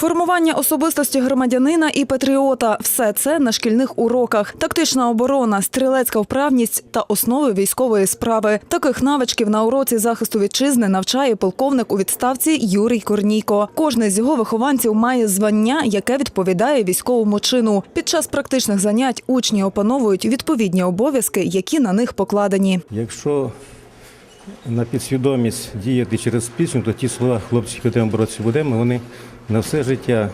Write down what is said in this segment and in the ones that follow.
Формування особистості громадянина і патріота все це на шкільних уроках. Тактична оборона, стрілецька вправність та основи військової справи. Таких навичків на уроці захисту вітчизни навчає полковник у відставці Юрій Корнійко. Кожний з його вихованців має звання, яке відповідає військовому чину. Під час практичних занять учні опановують відповідні обов'язки, які на них покладені. Якщо на підсвідомість діяти через пісню, то ті слова хлопці, будемо боротися будемо, вони на все життя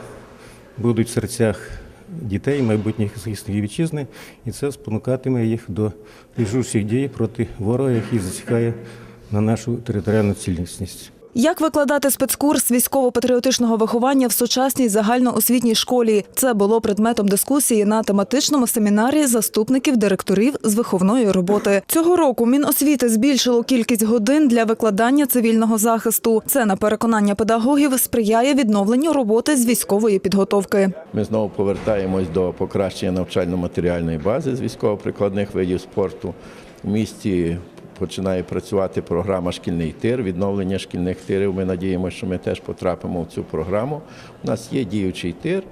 будуть в серцях дітей, майбутніх захисників вітчизни, і це спонукатиме їх до рішучих дій проти ворога, який засікає на нашу територіальну цілісність. Як викладати спецкурс військово-патріотичного виховання в сучасній загальноосвітній школі? Це було предметом дискусії на тематичному семінарі заступників директорів з виховної роботи. Цього року Міносвіти збільшило кількість годин для викладання цивільного захисту. Це на переконання педагогів сприяє відновленню роботи з військової підготовки. Ми знову повертаємось до покращення навчально-матеріальної бази з військово-прикладних видів спорту. У місті починає працювати програма Шкільний тир, відновлення шкільних тирів. Ми надіємося, що ми теж потрапимо в цю програму. У нас є діючий тир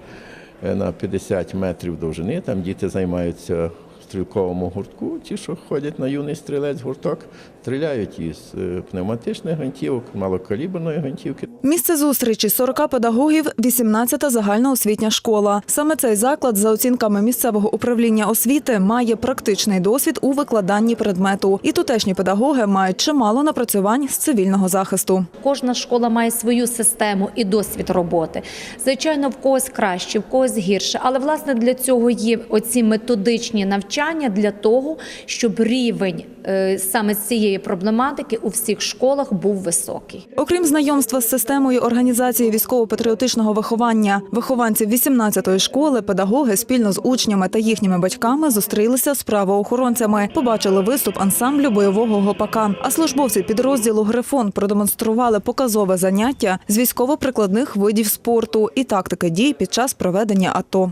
е, на 50 метрів довжини. Там діти займаються стрілковому гуртку. Ті, що ходять на юний стрілець гурток, стріляють із е, пневматичних гвинтівок, малокаліберної гвинтівки. Місце зустрічі 40 педагогів, 18-та загальноосвітня школа. Саме цей заклад, за оцінками місцевого управління освіти, має практичний досвід у викладанні предмету. І тутешні педагоги мають чимало напрацювань з цивільного захисту. Кожна школа має свою систему і досвід роботи. Звичайно, в когось краще, в когось гірше. Але власне для цього є оці методичні навчання для того, щоб рівень е, саме цієї проблематики у всіх школах був високий. Окрім знайомства з системою організації військово-патріотичного виховання, вихованців 18-ї школи, педагоги спільно з учнями та їхніми батьками зустрілися з правоохоронцями. Побачили виступ ансамблю бойового гопака. А службовці підрозділу Грифон продемонстрували показове заняття з військово-прикладних видів спорту і тактики дій під час проведення АТО.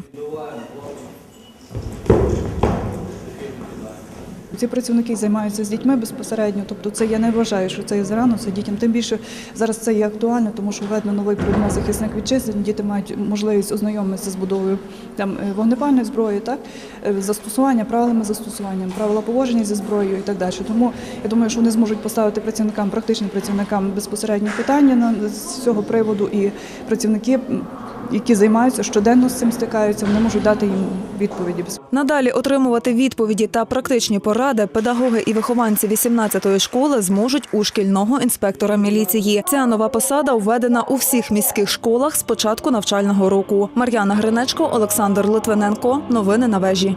Ці працівники займаються з дітьми безпосередньо, тобто це я не вважаю, що це є зарано, це дітям. Тим більше зараз це є актуально, тому що введено новий предмет захисник вітчизни. Діти мають можливість ознайомитися з будовою там е, вогнепальної зброї, так е, застосування, правилами застосування, правила поводження зі зброєю і так далі. Тому я думаю, що вони зможуть поставити працівникам, практичним працівникам безпосередньо питання на з цього приводу, і працівники, які займаються щоденно з цим стикаються, вони можуть дати їм відповіді. Надалі отримувати відповіді та практичні поради педагоги і вихованці 18-ї школи зможуть у шкільного інспектора міліції. Ця нова посада введена у всіх міських школах з початку навчального року. Мар'яна Гринечко, Олександр Литвиненко. Новини на вежі.